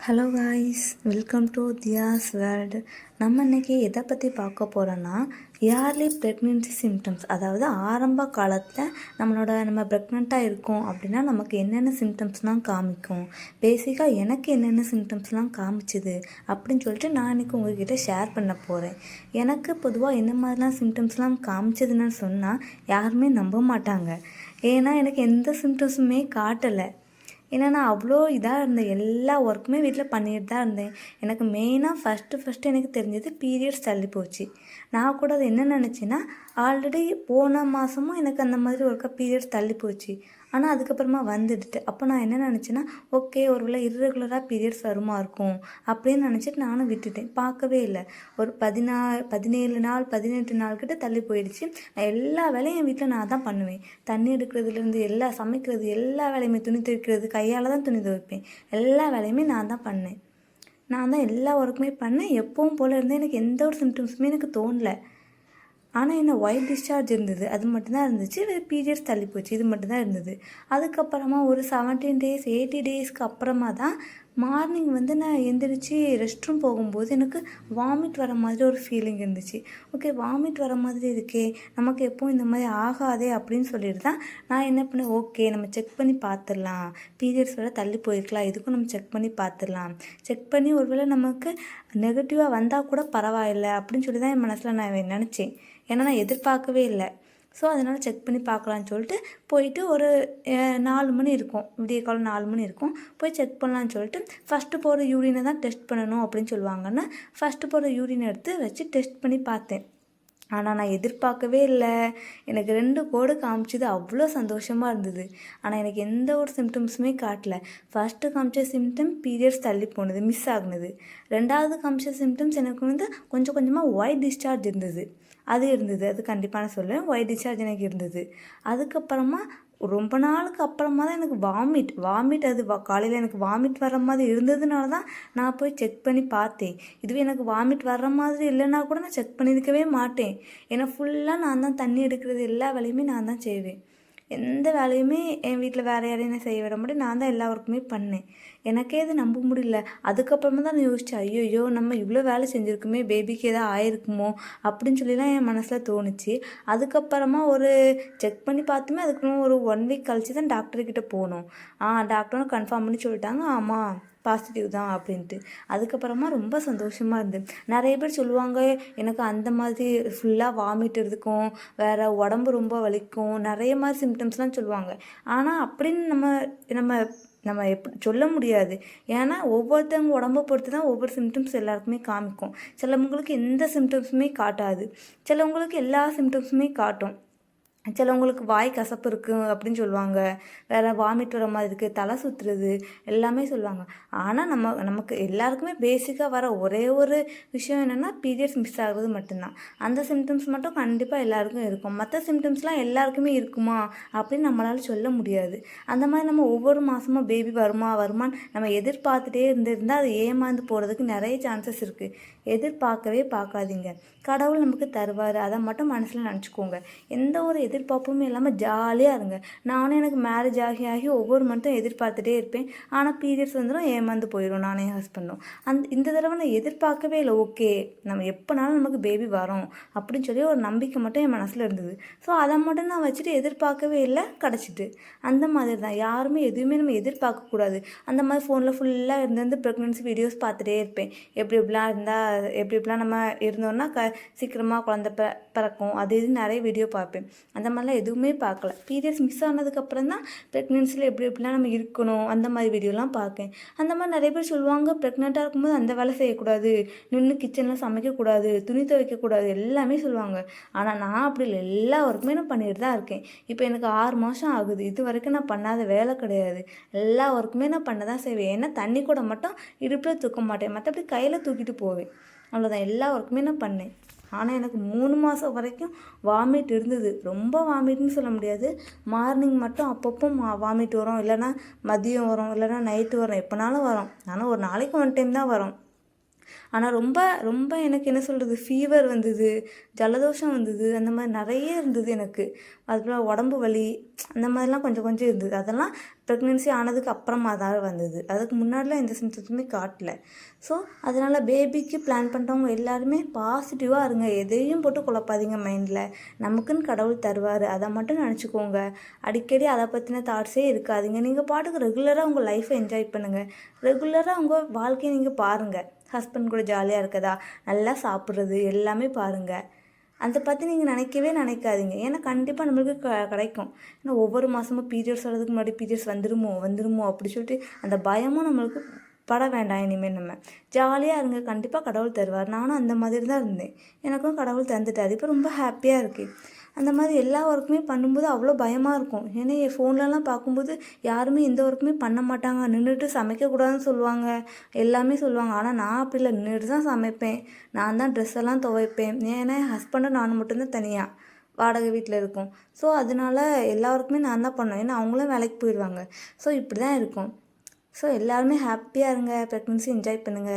Hello guys welcome to Thiya's world நம்ம இன்றைக்கி எதை பற்றி பார்க்க போகிறோன்னா இயர்லி ப்ரெக்னென்சி சிம்டம்ஸ் அதாவது ஆரம்ப காலத்தில் நம்மளோட நம்ம ப்ரெக்னெண்ட்டாக இருக்கோம் அப்படின்னா நமக்கு என்னென்ன சிம்டம்ஸ்லாம் காமிக்கும்? பேசிக்காக எனக்கு என்னென்ன சிம்டம்ஸ்லாம் காமிச்சுது அப்படின்னு சொல்லிட்டு நான் இன்றைக்கி உங்ககிட்ட ஷேர் பண்ண போகிறேன் எனக்கு பொதுவாக என்ன மாதிரிலாம் சிம்டம்ஸ்லாம் காமிச்சதுன்னு சொன்னால் யாருமே நம்ப மாட்டாங்க. ஏன்னா எனக்கு எந்த சிம்டம்ஸுமே காட்டலை. ஏன்னா நான் அவ்வளோ இதாக இருந்தேன். எல்லா ஒர்க்குமே வீட்டில் பண்ணிட்டு தான் இருந்தேன். எனக்கு மெயினாக ஃபஸ்ட்டு ஃபஸ்ட்டு எனக்கு தெரிஞ்சது பீரியட்ஸ் தள்ளி போச்சு. நான் கூட அது என்ன நினச்சேன்னா ஆல்ரெடி போன மாதமும் எனக்கு அந்த மாதிரி ஒருக்கா பீரியட்ஸ் தள்ளி போச்சு. ஆனால் அதுக்கப்புறமா வந்துடுது. அப்போ நான் என்ன நினச்சேன்னா ஓகே ஒருவேளை இர்ரெகுலராக பீரியட்ஸ் வருமா இருக்கும்? அப்படின்னு நினச்சிட்டு நானும் விட்டுட்டேன். பார்க்கவே இல்லை. ஒரு பதினா பதினேழு நாள் பதினெட்டு நாள் கிட்ட தள்ளி போயிடுச்சு. நான் எல்லா வேலையும் என் வீட்டில் நான் தான் பண்ணுவேன். தண்ணி எடுக்கிறதுலேருந்து எல்லா சமைக்கிறது எல்லா வேலையுமே துணி துவைக்கிறது கையால் தான் துணி துவைப்பேன். எல்லா வேலையுமே நான் தான் பண்ணேன். நான் தான் எல்லா ஒர்க்குமே பண்ணேன். எப்பவும் போல் இருந்தேன். எனக்கு எந்த ஒரு சிம்டம்ஸுமே எனக்கு தோணலை. ஆனால் என்ன ஒயிட் டிஸ்சார்ஜ் இருந்தது. அது மட்டும்தான் இருந்துச்சு. பீரியட்ஸ் தள்ளி போச்சு இது மட்டும்தான் இருந்தது. அதுக்கப்புறமா ஒரு செவன்டீன் டேஸ் எயிட்டி டேஸ்க்கு அப்புறமா தான் மார்னிங் வந்து நான் எந்திரிச்சு ரெஸ்ட் ரூம் போகும்போது எனக்கு வாமிட் வர மாதிரி ஒரு ஃபீலிங் இருந்துச்சு. ஓகே வாமிட் வர மாதிரி இருக்கே நமக்கு எப்போ இந்த மாதிரி ஆகாதே அப்படின்னு சொல்லிட்டு தான் நான் என்ன பண்ணேன் ஓகே நம்ம செக் பண்ணி பார்த்துடலாம். பீரியட்ஸ் வர தள்ளி போயிருக்கலாம். இதுக்கும் நம்ம செக் பண்ணி பார்த்துடலாம். செக் பண்ணி ஒருவேளை நமக்கு நெகட்டிவாக வந்தால் கூட பரவாயில்லை அப்படின்னு சொல்லி தான் என் மனசில் நான் நினச்சேன். ஏன்னா நான் எதிர்பார்க்கவே இல்லை. ஸோ அதனால் செக் பண்ணி பார்க்கலான்னு சொல்லிட்டு போயிட்டு ஒரு நாலு மணி இருக்கும். விடிய காலம் நாலு மணி இருக்கும். போய் செக் பண்ணலான்னு சொல்லிட்டு ஃபஸ்ட்டு போகிற யூரினை தான் டெஸ்ட் பண்ணணும் அப்படின்னு சொல்லுவாங்கன்னா ஃபஸ்ட்டு போகிற யூரின் எடுத்து வச்சு டெஸ்ட் பண்ணி பார்த்தேன். ஆனால் நான் எதிர்பார்க்கவே இல்லை. எனக்கு ரெண்டு கோடு காமிச்சது அவ்வளோ சந்தோஷமாக இருந்தது. ஆனால் எனக்கு எந்த ஒரு சிம்டம்ஸுமே காட்டல. ஃபஸ்ட்டு காமிச்ச சிம்டம் பீரியட்ஸ் தள்ளி போனது மிஸ் ஆகுனது. ரெண்டாவது காமிச்ச சிம்டம்ஸ் எனக்கு வந்து கொஞ்சம் கொஞ்சமாக ஒயிட் டிஸ்சார்ஜ் இருந்தது. அது இருந்தது. அது கண்டிப்பாக நான் சொல்லுவேன் ஒயிட் டிஸ்சார்ஜ் எனக்கு இருந்தது. அதுக்கப்புறமா ரொம்ப நாளுக்கு அப்புறமா தான் எனக்கு வாமிட் வாமிட் அது காலையில் எனக்கு வாமிட் வர மாதிரி இருந்ததுனால தான் நான் போய் செக் பண்ணி பார்த்தேன். இதுவே எனக்கு வாமிட் வர்ற மாதிரி இல்லைன்னா கூட நான் செக் பண்ணியிருக்கவே மாட்டேன். ஏன்னா ஃபுல்லாக நான் தான் தண்ணி எடுக்கிறது எல்லா வேலையுமே நான் தான் செய்வேன். எந்த வேலையுமே என் வீட்டில் வேறு யாரையும் நான் செய்ய விட முடியும் நான் தான் எல்லா ஒர்க்குமே பண்ணேன். எனக்கே இது நம்ப முடியல. அதுக்கப்புறமா தான் நான் யோசித்தேன் ஐயோ நம்ம இவ்வளோ வேலை செஞ்சுருக்குமே பேபிக்கு ஏதாவது ஆயிருக்குமோ? அப்படின்னு சொல்லிலாம் என் மனசில் தோணுச்சு. அதுக்கப்புறமா ஒரு செக் பண்ணி பார்த்துமே அதுக்கப்புறம் ஒரு ஒன் வீக் கழிச்சு தான் டாக்டர்கிட்ட போனோம். ஆ டாக்டரும் கன்ஃபார்ம் பண்ணி சொல்லிட்டாங்க. ஆமாம் பாசிட்டிவ் தான் அப்படின்ட்டு. அதுக்கப்புறமா ரொம்ப சந்தோஷமாக இருந்தது நிறைய பேர் சொல்லுவாங்க எனக்கு அந்த மாதிரி ஃபுல்லாக வாமிட் இருக்கும் வேறு உடம்பு ரொம்ப வலிக்கும் நிறைய மாதிரி சிம்டம்ஸ்லாம் சொல்லுவாங்க. ஆனால் அப்படின்னு நம்ம நம்ம நம்ம எப் சொல்ல முடியாது. ஏன்னா ஒவ்வொருத்தவங்க உடம்ப பொறுத்து தான் ஒவ்வொரு சிம்டம்ஸ் எல்லாருக்குமே காமிக்கும். சிலவங்களுக்கு எந்த சிம்டம்ஸுமே காட்டாது. சிலவங்களுக்கு எல்லா சிம்டம்ஸுமே காட்டும். சிலவங்களுக்கு வாய் கசப்பு இருக்குது அப்படின்னு சொல்லுவாங்க. வேறு வாமிட் வர மாதிரி இருக்குது தலை சுற்றுறது எல்லாமே சொல்லுவாங்க. ஆனால் நம்ம நமக்கு எல்லாருக்குமே பேசிக்காக வர ஒரே ஒரு விஷயம் என்னென்னா பீரியட்ஸ் மிஸ் ஆகுறது மட்டும்தான். அந்த சிம்டம்ஸ் மட்டும் கண்டிப்பாக எல்லாருக்கும் இருக்கும். மற்ற சிம்டம்ஸ்லாம் எல்லாருக்குமே இருக்குமா அப்படின்னு நம்மளால் சொல்ல முடியாது. அந்த மாதிரி நம்ம ஒவ்வொரு மாதமும் பேபி வருமா வருமான்னு நம்ம எதிர்பார்த்துட்டே இருந்திருந்தால் அது ஏமாந்து போகிறதுக்கு நிறைய சான்சஸ் இருக்குது எதிர்பார்க்கவே பார்க்காதீங்க. கடவுள் நமக்கு தருவார். அதை மட்டும் மனசில் நினச்சிக்கோங்க. எந்த ஒரு எதிர்பார்ப்பும் இல்லாமல் ஜாலியாக இருங்க. நானும் எனக்கு மேரேஜ் ஆகி ஆகி ஒவ்வொரு மந்த்தும் எதிர்பார்த்துட்டே இருப்பேன். ஆனால் பீரியட்ஸ் வந்துடும் ஏமாந்து போயிடும் நானே ஹஸ்பண்டும் அந் இந்த தடவை நான் எதிர்பார்க்கவே இல்லை. ஓகே நம்ம எப்போனாலும் நமக்கு பேபி வரும். அப்படின்னு சொல்லி ஒரு நம்பிக்கை மட்டும் என் மனசில் இருந்தது. ஸோ அதை மட்டும் நான் வச்சுட்டு எதிர்பார்க்கவே இல்லை. கிடச்சிட்டு. அந்த மாதிரி தான். யாருமே எதுவுமே நம்ம எதிர்பார்க்கக்கூடாது அந்த மாதிரி ஃபோனில் ஃபுல்லாக இருந்து ப்ரெக்னென்சி வீடியோஸ் பார்த்துட்டே இருப்பேன். எப்படி எப்படிலாம் இருந்தால் எப்படி எப்படிலாம் நம்ம இருந்தோம்னா க சீக்கிரமாக குழந்த பிறக்கும் அது இது நிறைய வீடியோ பார்ப்பேன். அந்த மாதிரிலாம் எதுவுமே பார்க்கல. பீரியட்ஸ் மிஸ் ஆனதுக்கப்புறம் தான் ப்ரெக்னென்சியில் எப்படி எப்படிலாம் நம்ம இருக்கணும் அந்த மாதிரி வீடியோலாம் பார்க்கேன். அந்த மாதிரி நிறைய பேர் சொல்லுவாங்க ப்ரெக்னெண்ட்டாக இருக்கும்போது அந்த வேலை செய்யக்கூடாது. நின்று கிச்சனில் சமைக்கக்கூடாது. துணி துவைக்கக்கூடாது. எல்லாமே சொல்லுவாங்க. ஆனால் நான் அப்படி இல்லை. எல்லா ஒர்க்குமே நான் பண்ணிட்டு தான் இருக்கேன். இப்போ எனக்கு ஆறு மாதம் ஆகுது. இது வரைக்கும் நான் பண்ணாத வேலை கிடையாது. எல்லா ஒர்க்குமே நான் பண்ண தான் செய்வேன். ஏன்னா தண்ணி கூட மட்டும் இடுப்பில் தூக்க மாட்டேன். மற்றபடி கையில் தூக்கிட்டு போவேன். அவ்வளோதான் எல்லா ஒர்க்குமே நான் பண்ணேன். ஆனால் எனக்கு மூணு மாதம் வரைக்கும் வாமிட் இருந்தது. ரொம்ப வாமிட்னு சொல்ல முடியாது. மார்னிங் மட்டும் அப்பப்போ மா வாமிட் வரும். இல்லைன்னா மதியம் வரும். இல்லைன்னா நைட்டு வரும். எப்போனாலும் வரும். ஆனால் ஒரு நாளைக்கு ஒன் டைம் தான் வரும். ஆனால் ரொம்ப ரொம்ப எனக்கு என்ன சொல்கிறது ஃபீவர் வந்தது ஜலதோஷம் வந்தது அந்த மாதிரி நிறைய இருந்தது எனக்கு. அதுபோல் உடம்பு வலி அந்த மாதிரிலாம் கொஞ்சம் கொஞ்சம் இருந்தது. அதெல்லாம் ப்ரெக்னென்சி ஆனதுக்கு அப்புறமா தான் வந்தது. அதுக்கு முன்னாடிலாம் எந்த சிம்டம்ஸுமே காட்டல. ஸோ அதனால் பேபிக்கு பிளான் பண்ணுறவங்க எல்லாருமே பாசிட்டிவாக இருங்க. எதையும் போட்டு குழப்பாதீங்க மைண்டில் நமக்குன்னு கடவுள் தருவார். அதை மட்டும் நினச்சிக்கோங்க. அடிக்கடி அதை பற்றின தாட்ஸே இருக்காதீங்க. நீங்கள் பாட்டுக்கு ரெகுலராக உங்கள் லைஃப்பை என்ஜாய் பண்ணுங்கள் ரெகுலராக உங்கள் வாழ்க்கையை நீங்கள் பாருங்கள் ஹஸ்பண்ட் கூட ஜாலியாக இருக்கதா? நல்லா சாப்பிட்றது எல்லாமே பாருங்கள் அதை பற்றி நீங்கள் நினைக்கவே நினைக்காதீங்க. ஏன்னா கண்டிப்பாக நம்மளுக்கு க கிடைக்கும். ஏன்னா ஒவ்வொரு மாதமும் பீரியட்ஸ் வர்றதுக்கு முன்னாடி பீரியட்ஸ் வந்துருமோ வந்துருமோ அப்படி சொல்லிட்டு அந்த பயமும் நம்மளுக்கு பட வேண்டாம் இனிமேல் நம்ம. ஜாலியாக இருங்க. கண்டிப்பாக கடவுள் தருவார். நானும் அந்த மாதிரி தான் இருந்தேன். எனக்கும் கடவுள் தந்துட்டார். இப்போ ரொம்ப ஹாப்பியாக இருக்குது அந்த மாதிரி எல்லா ஒர்க்குமே பண்ணும்போது அவ்வளோ பயமாக இருக்கும். ஏன்னா என் ஃபோன்லலாம் பார்க்கும்போது யாருமே எந்த ஒர்க்குமே பண்ண மாட்டாங்க. நின்றுட்டு சமைக்கக்கூடாதுன்னு சொல்லுவாங்க. எல்லாமே சொல்லுவாங்க. ஆனால் நான் அப்படி இல்லை. நின்றுட்டு தான் சமைப்பேன். நான் தான் ட்ரெஸ் எல்லாம் துவைப்பேன். ஏன்னா என் ஹஸ்பண்டும் நானும் மட்டும்தான் தனியாக வாடகை வீட்டில் இருக்கோம். ஸோ அதனால எல்லா ஒர்க்குமே நான் தான் பண்ணுவேன். ஏன்னா அவங்களும் வேலைக்கு போயிடுவாங்க ஸோ இப்படி தான் இருக்கும். ஸோ எல்லாருமே ஹாப்பியாக இருங்க. ப்ரெக்னன்சி என்ஜாய் பண்ணுங்கள்